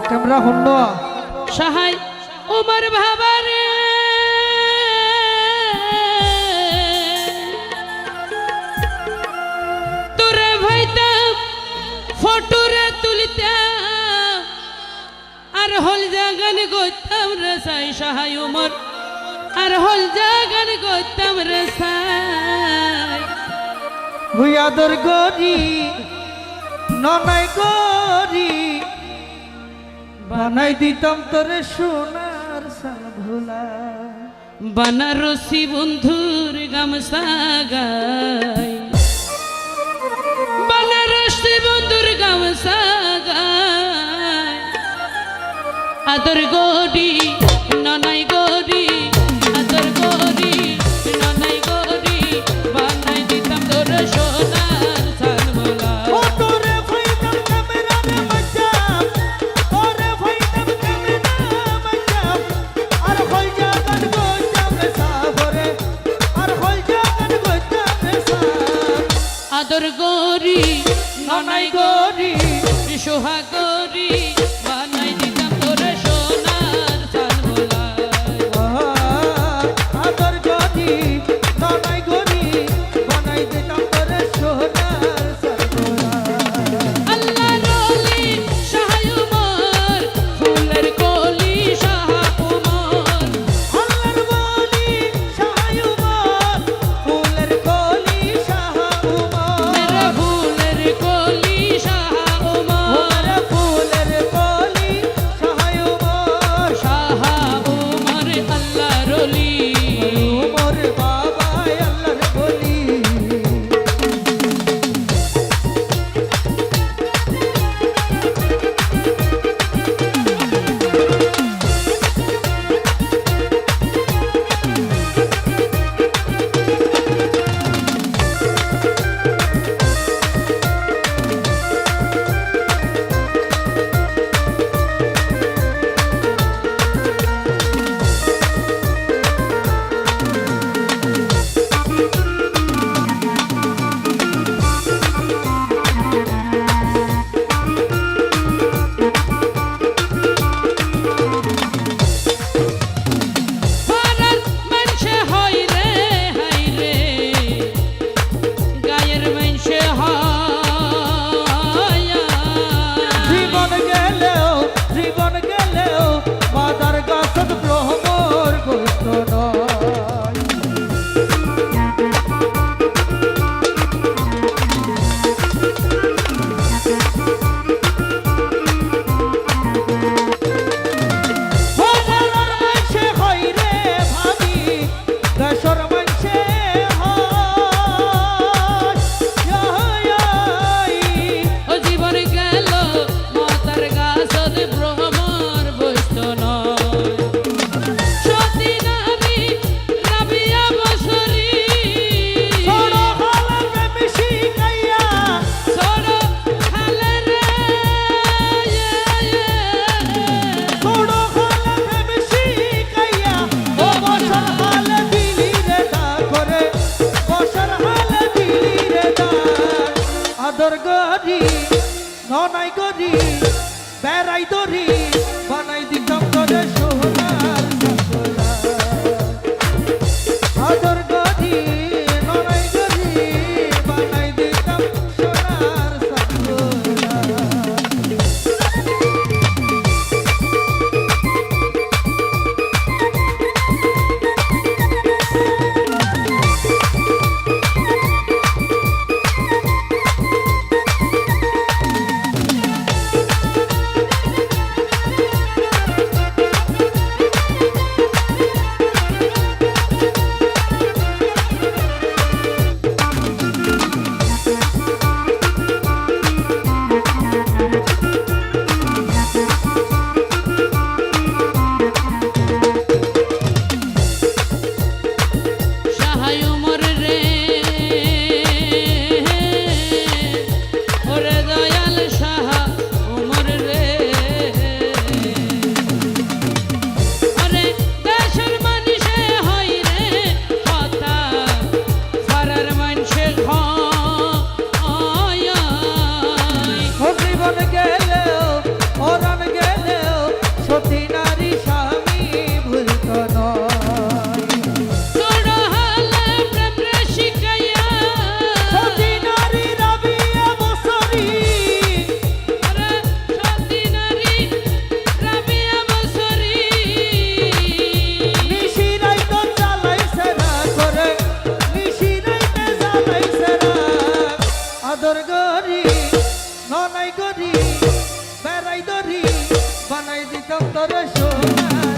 Camera হন্ড সাহায় Umar ভাবারে তোরে ফটোরে তুলিতাম আর আর হল জাগান গরি ননাই গরি বানাই দিতাম তরে সোনার সাধুলা বানারসি বন্ধুর গামসা গাই বানারসি বন্ধুর গামসা গাই আদর গোডি গরি ননাই গরি সোহা গরি আদর গরি ননাই গরি বেড়াই দরি। বানাই দিতাম তোরে সোনা।